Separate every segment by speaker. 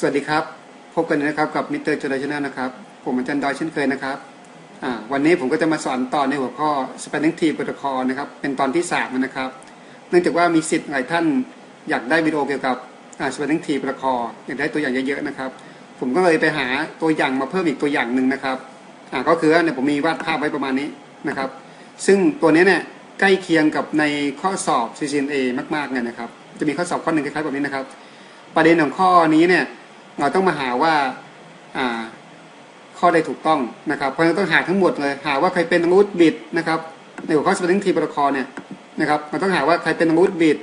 Speaker 1: สวัสดีครับ พบกันนะครับกับมิสเตอร์จดชนะนะครับ ผมอาจารย์ดอยเช่นเคยนะครับวันนี้ผมก็จะมาสอนต่อในหัวข้อ Spanning Tree Protocol นะครับ เป็นตอนที่ 3 นะครับ เนื่องจากว่ามีสิทธิ์หลายท่านอยากได้วิดีโอเกี่ยวกับ Spanning Tree Protocol อยากได้ตัวอย่างเยอะๆนะครับ ผมก็เลยไปหาตัวอย่างมาเพิ่มอีกตัวอย่างหนึ่งนะครับก็คือเนี่ยผมมีวาดภาพไว้ประมาณนี้นะครับ ซึ่งตัวนี้เนี่ยใกล้เคียงกับในข้อสอบ CCNA มากๆเลยนะครับ จะมีข้อสอบข้อหนึ่งคล้ายๆแบบนี้นะครับ ประเด็นของข้อนี้เนี่ย เราต้องมาหาว่าข้อใดถูกต้องนะครับ เพราะฉะนั้นต้องหาทั้งหมดเลย หาว่าใครเป็นรูทบิดนะครับ ในหัวข้อ Spanning Tree Protocol เนี่ยนะครับมันต้องหาว่าใครเป็นรูทบิด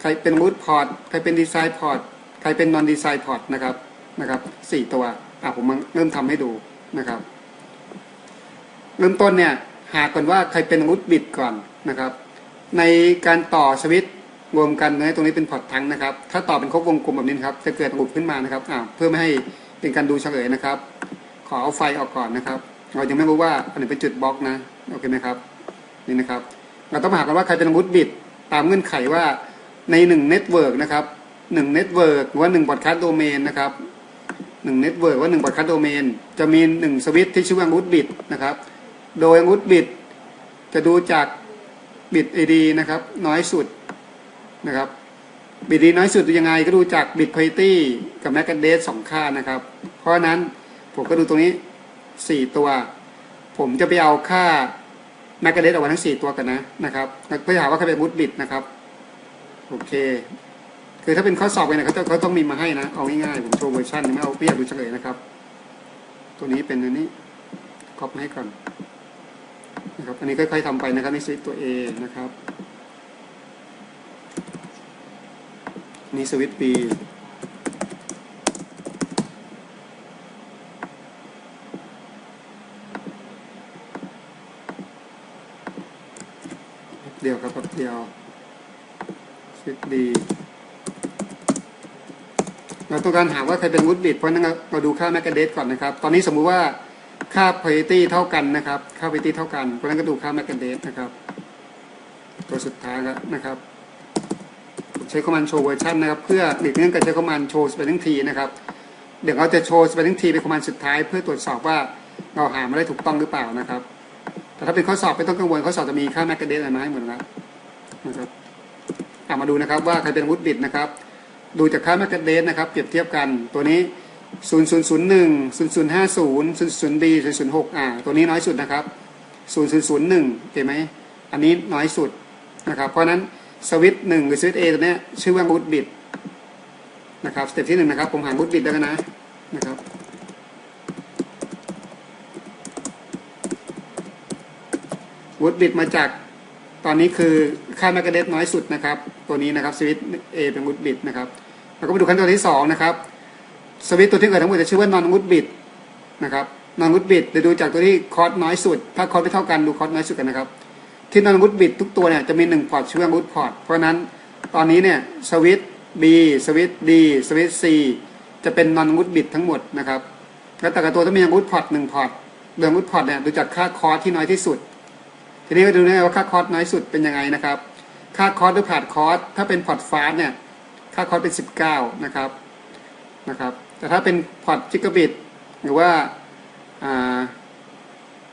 Speaker 1: ใครเป็นรูทพอร์ตใครเป็นดีไซน์พอร์ตใครเป็นนอนดีไซน์พอร์ตนะครับนะครับสี่ตัวอะผมเริ่มทำให้ดูนะครับ เริ่มต้นเนี่ยหาก่อนว่าใครเป็นรูทบิดก่อนนะครับ ในการต่อสวิตช์ รวมกันนะตรงนี้เป็นพอร์ตทั้งนะครับ ถ้าต่อเป็นครบวงกลมแบบนี้นครับ จะเกิดหลุดขึ้นมานะครับอ่าเพื่อไม่ให้เป็นการดูเฉลยนะครับ ขอเอาไฟออกก่อนนะครับ เรายังไม่รู้ว่าอันไหนเป็นจุดบล็อกนะ โอเคไหมครับ นี่นะครับ เราต้องหากันว่าใครเป็นอาวุธบิดตามเงื่อนไขว่าในหนึ่งเน็ตเวิร์กนะครับหนึ่งเน็ตเวิร์กหรือว่าหนึ่งบอดคาสโดเมนนะครับหนึ่งเน็ตเวิร์กว่าหนึ่งบอดคาสโดเมนจะมีหนึ่งสวิตช์ที่ชื่อว่าอาวุธบิดนะครับ โดยอาวุธบิดจะดูจากบิด AD นะครับ น้อยสุด นะครับบิดดีน้อยสุดยังไงก็ดูจากบิดพาริตี้กับแมกกาเดสสองค่านะครับ เพราะนั้นผมก็ดูตรงนี้สี่ตัว ผมจะไปเอาค่าแมกกาเดสออกมาทั้งสี่ตัวกันนะนะครับเพื่อหาว่าใครเป็นบูทบิดนะครับโอเค คือถ้าเป็นข้อสอบเนี่ยเขาจะเขาต้องมีมาให้นะเอาง่ายๆผมโชว์เวอร์ชันไม่เอาเปรียบดูเฉลยนะครับ ตัวนี้เป็นอันนี้ครอบมาให้ก่อนนะครับอันนี้ค่อยๆทำไปนะครับในสวิตตัว A นะครับ นี่สวิตช์ B เดียวครับเดียวสวิตช์ B เราต้องการหาว่าใครเป็นวูดบิดเพราะนั้นเราดูค่าแมกกาเดสก่อนนะครับ ตอนนี้สมมุติว่าค่า parity เท่ากันนะครับ ค่า parity เท่ากัน เพราะนั้นก็ดูค่าแมกกาเดสนะครับ ตัวสุดท้ายแล้วนะครับ ใช้คอมมานด์โชว์เวอร์ชันนะครับเพื่อหลีกเลี่ยงการใช้คอมมานด์โชว์ spelling tree นะครับเดี๋ยวเราจะโชว์ spelling tree เป็นคอมมานด์สุดท้ายเพื่อตรวจสอบว่าเราหามาได้ถูกต้องหรือเปล่านะครับ แต่ถ้าเป็นข้อสอบไม่ต้องกังวลข้อสอบจะมีค่าแมกกาเดสอะไรมาให้หมดแล้วนะครับเอะมาดูนะครับว่าใครเป็นวุฒิบิดนะครับ ดูจากค่าแมกกาเดสนะครับเปรียบเทียบกันตัวนี้0 0 0 1 0 0 5 0 0 0 D 0 0 6อ่าตัวนี้น้อยสุดนะครับ 0 0 0 1โอเคไหมอันนี้น้อยสุดนะครับ เพราะนั้น สวิตหนึ่งหรือสวิตช์ A ตัวนี้ชื่อว่าวูดบิดนะครับสเต็ปที่หนึ่งนะครับ ผมหาวูดบิดแล้วกันนะนะครับวูดบิดมาจากตอนนี้คือค่าแมกกาเดสน้อยสุดนะครับ ตัวนี้นะครับสวิตช์ A เป็นวูดบิดนะครับแล้วก็มาดูขั้นตอนที่สองนะครับสวิตตัวที่เกิดทั้งหมดจะชื่อว่านอนวูดบิดนะครับนอนวูดบิดจะดูจากตัวที่คอร์สน้อยสุด ถ้าคอร์สไม่เท่ากันดูคอร์สน้อยสุดกันนะครับ ที่นอนวุฒบิดทุกตัวเนี่ยจะมีหนึ่งพอร์ตชื่อว่าวุฒพอร์ตเพราะนั้นตอนนี้เนี่ยสวิต B สวิต D สวิต C จะเป็นนอนวุฒบิดทั้งหมดนะครับแล้วแต่ละตัวต้องมีวุฒพอร์ตหนึ่งพอร์ตเรื่องวุฒพอร์ตเนี่ยดูจากค่าคอร์สที่น้อยที่สุด ทีนี้ก็ดูนะว่าค่าคอร์สน้อยสุดเป็นยังไงนะครับ ค่าคอร์สหรือผ่านคอร์สถ้าเป็นพอร์ตฟาสเนี่ยค่าคอร์สเป็น 19 นะครับนะครับ แต่ถ้าเป็นพอร์ตจิกะบิตหรือว่า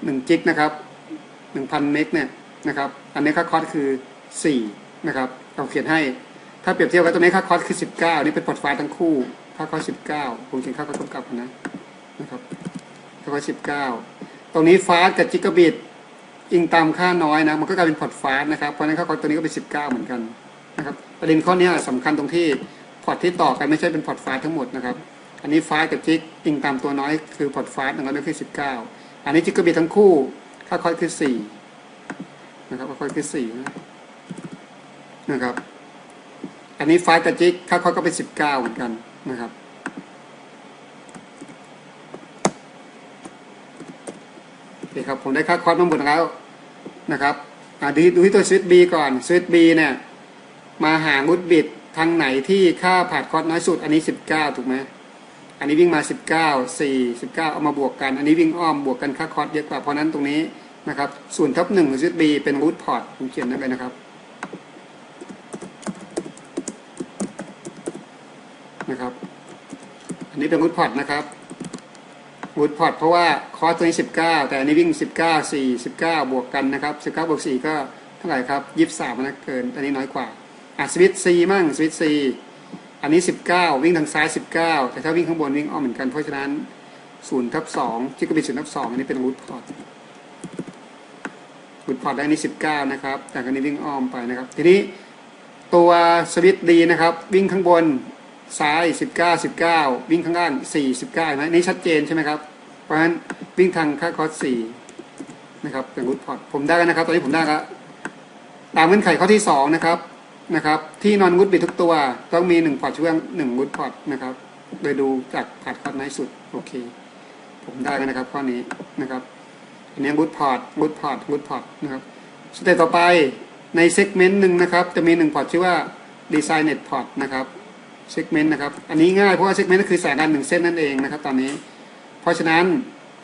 Speaker 1: หนึ่งจิกนะครับหนึ่งพันเมกเนี่ย นะครับ อันนี้ค่าคอสคือ 4 นะครับเราเขียนให้ ถ้าเปรียบเทียบกับตัวนี้ค่าคอสคือ 19 นี่เป็นพอร์ตไฟล์ทั้งคู่ ค่าคอส 19 ผมเขียนค่าคอสกำกับนะ นะครับ ค่าคอส 19 ตรงนี้ฟาสกับจิกะบิตอิงตามค่าน้อยนะ มันก็กลายเป็นพอร์ตฟาสนะครับ เพราะนั้นค่าคอสตัวนี้ก็เป็น 19 เหมือนกันนะครับ ประเด็นข้อนี้สำคัญตรงที่พอร์ตที่ต่อกันไม่ใช่เป็นพอร์ตฟาสทั้งหมดนะครับ อันนี้ฟาสกับจิกอิงตามตัวน้อยคือพอร์ตฟาสนะครับนั่นคือ 19 อันนี้จิกะบิตทั้งคู่ ค่าคอสคือ 4 นะครับค่อยๆคือสี่นะครับ อันนี้ไฟล์กระจิกค่าเขาก็เป็นสิบเก้าเหมือนกันนะครับโอเคครับผมได้ค่าคอร์สมาหมดแล้วนะครับอ่าดูดูที่ตัวสวิตบีก่อนสวิตบีเนี่ยมาหามุดบิดทางไหนที่ค่าผ่านคอร์สน้อยสุด อันนี้สิบเก้าถูกไหมอันนี้วิ่งมาสิบเก้าสี่สิบเก้าเอามาบวกกัน อันนี้วิ่งอ้อมบวกกันค่าคอร์สเยอะกว่า เพราะนั้นตรงนี้ นะครับส่วนทับหนึ่งของ USB เป็นรูทพอร์ตผมเขียนนั่นไปนะครับนะครับ อันนี้เป็นวูดพอตนะครับวูดพอตเพราะว่าคอร์สตัวนี้สิบเก้าแต่อันนี้วิ่งสิบเก้าสี่สิบเก้าบวกกันนะครับสิบเก้าบวกสี่ก็เท่าไหร่ครับยี่สิบสามนะเกินอันนี้น้อยกว่าอะสวิตซีมั่งสวิตซีอันนี้สิบเก้าวิ่งทางซ้ายสิบเก้าแต่ถ้าวิ่งข้างบนวิ่งอ้อมเหมือนกันเพราะฉะนั้นศูนย์ทับสองที่กระบิดศูนย์ทับสองอันนี้เป็นวูดพอต บุดพอร์ตได้นี่สิบเก้านะครับ แต่คันนี้วิ่งอ้อมไปนะครับ ทีนี้ตัวสวิตดีนะครับ วิ่งข้างบนซ้ายสิบเก้าสิบเก้าวิ่งข้างล่างสี่สิบเก้านะนี่ชัดเจนใช่ไหมครับ เพราะฉะนั้นวิ่งทางค่าคอสสี่นะครับเป็นบุดพอร์ตผมได้แล้วนะครับ ตอนนี้ผมได้แล้วตามเงื่อนไขข้อที่สองนะครับนะครับ ที่นอนวุดบิดทุกตัวต้องมีหนึ่งพอร์ตช่วงหนึ่งวุดพอร์ตนะครับโดยดูจากผ่านคอร์สในสุด โอเค ผมได้แล้วนะครับข้อนี้นะครับ อันนี้บูตพอร์ตบูตพอร์ตบูตพอร์ตนะครับสเตจต่อไปในเซกเมนต์หนึ่งนะครับจะมีหนึ่งพอร์ตชื่อว่า Design Net Port นะครับเซกเมนต์นะครับอันนี้ง่ายเพราะว่าเซกเมนต์ก็คือสายการหนึ่งเส้นนั่นเองนะครับตอนนี้ เพราะฉะนั้น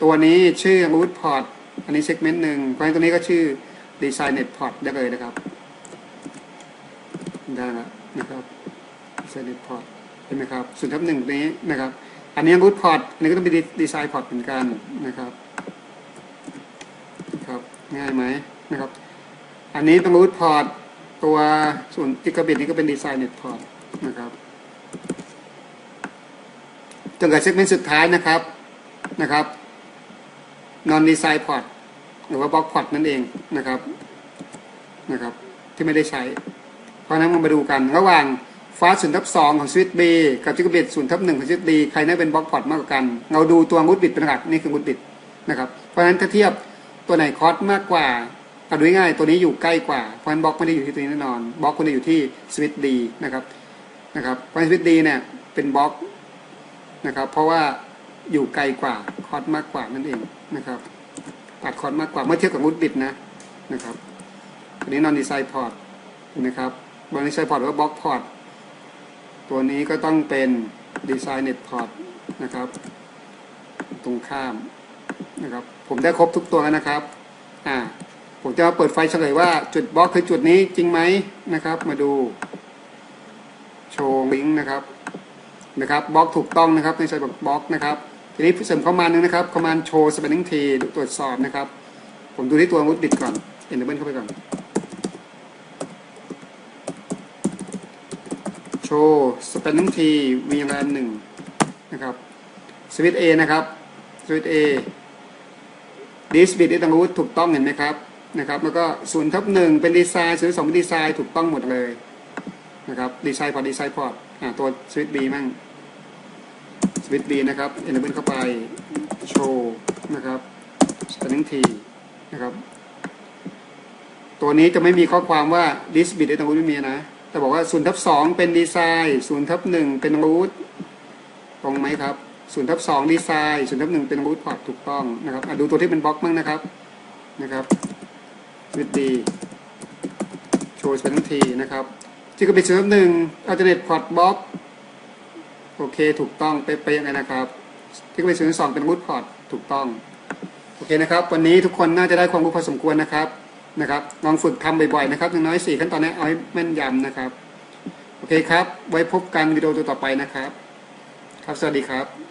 Speaker 1: ตัวนี้ชื่อบูตพอร์ตอันนี้เซกเมนต์หนึ่งเพราะฉะนั้นตัวนี้ก็ชื่อ Design Net Port ได้เลยนะครับได้แล้วนะครับ Design Net Port เห็นไหมครับส่วนทับหนึ่งนี้นะครับ อันนี้บูตพอร์ตอันนี้ก็ต้องเป็นดีไซน์พอร์ตเหมือนกันนะครับ ง่ายไหมนะครับ อันนี้ต้องรูทพอร์ตตัวส่วนกิกะบิตนี้ก็เป็นดีไซน์เน็ตพอร์ตนะครับจนกับเซกเมนต์สุดท้ายนะครับนะครับนอนดีไซน์พอร์ตหรือว่าบล็อกพอร์ตนั่นเองนะครับนะครับ ที่ไม่ได้ใช้ เพราะนั้นมาดูกันระหว่างฟ้าสศูนย์ทับสองของสวิตบีกับจิกะบิตศูนย์ทับหนึ่งของสวิตบีใครน่าเป็นบล็อกพอร์ตมากกว่ากัน เราดูตัวรูทบิตเป็นหลักนี่คือรูทบิตนะครับเพราะฉะนั้นถ้าเทียบ ตัวไหนคอสมากกว่าเอาดูง่ายตัวนี้อยู่ใกล้กว่าเพราะฉะนั้นบล็อกไม่ได้อยู่ที่ตัวนี้แน่นอนบล็อกควรจะอยู่ที่สวิตดีนะครับนะครับเพราะสวิตดีเนี่ยเป็นบล็อกนะครับ เพราะว่าอยู่ไกลกว่าคอสมากกว่านั่นเองนะครับตัดคอสมากกว่าเมื่อเทียบกับรูทบิดนะนะครับอันนี้นอนดีไซน์พอร์ตนะครับบอนดีไซน์พอร์ตหรือว่าบล็อกพอร์ตตัวนี้ก็ต้องเป็นดีไซน์เน็ตพอร์ตนะครับ ตรงข้ามนะครับ ผมได้ครบทุกตัวแล้วนะครับอ่าผมจะเปิดไฟเฉลยว่าจุดบล็อกคือจุดนี้จริงไหมนะครับ มาดู โชว์ลิงก์นะครับนะครับบล็อกถูกต้องนะครับในใช้บล็อกนะครับทีนี้เสริมเข้ามาหนึ่งนะครับคอมมานด์โชว์สเปนนิ่งทีตรวจสอบนะครับ ผมดูที่ตัวมุดบิดก่อนเอ็นเดอร์เบิลเข้าไปก่อนโชว์สเปนนิ่งทีวีแรนหนึ่งนะครับสวิตเอนะครับสวิตเอ ดิสบิดที่ต้องรู้ถูกต้องเห็นไหมครับนะครับ แล้วก็ศูนย์ทับหนึ่งเป็นดีไซน์ศูนย์สองเป็นดีไซน์ถูกต้องหมดเลยนะครับดีไซน์พอร์ตดีไซน์พอร์ตอ่าตัวสวิตบีมั่งสวิตบีนะครับเอ็นเบิลเข้าไปโชว์นะครับสเปนนิ่งทีนะครับตัวนี้จะไม่มีข้อความว่าดิสบิดที่ต้องรู้ไม่มีนะ แต่บอกว่าศูนย์ทับสองเป็นดีไซน์ศูนย์ทับหนึ่งเป็นรูทตรงไหมครับ ศูนย์ทับสองดีไซน์ศูนย์ทับหนึ่งเป็นรูทพอร์ตถูกต้องนะครับดูตัวที่เป็นบล็อกมั่งนะครับนะครับวิดดีโชว์เป็นทันทีนะครับจิกบิตศูนย์ทับหนึ่งอัลเทอร์เนทพอร์ตบล็อกโอเคถูกต้องเป๊ะๆยังไงนะครับจิกบิตศูนย์สองเป็นรูทพอร์ตถูกต้องโอเคนะครับ วันนี้ทุกคนน่าจะได้ความรู้พอสมควรนะครับนะครับลองฝึกทำบ่อยๆนะครับอย่างน้อยสี่ขั้นตอนนี้เอาให้แม่นยำนะครับ โอเคครับ ไว้พบกันวิดีโอตัวต่อไปนะครับ ครับสวัสดีครับ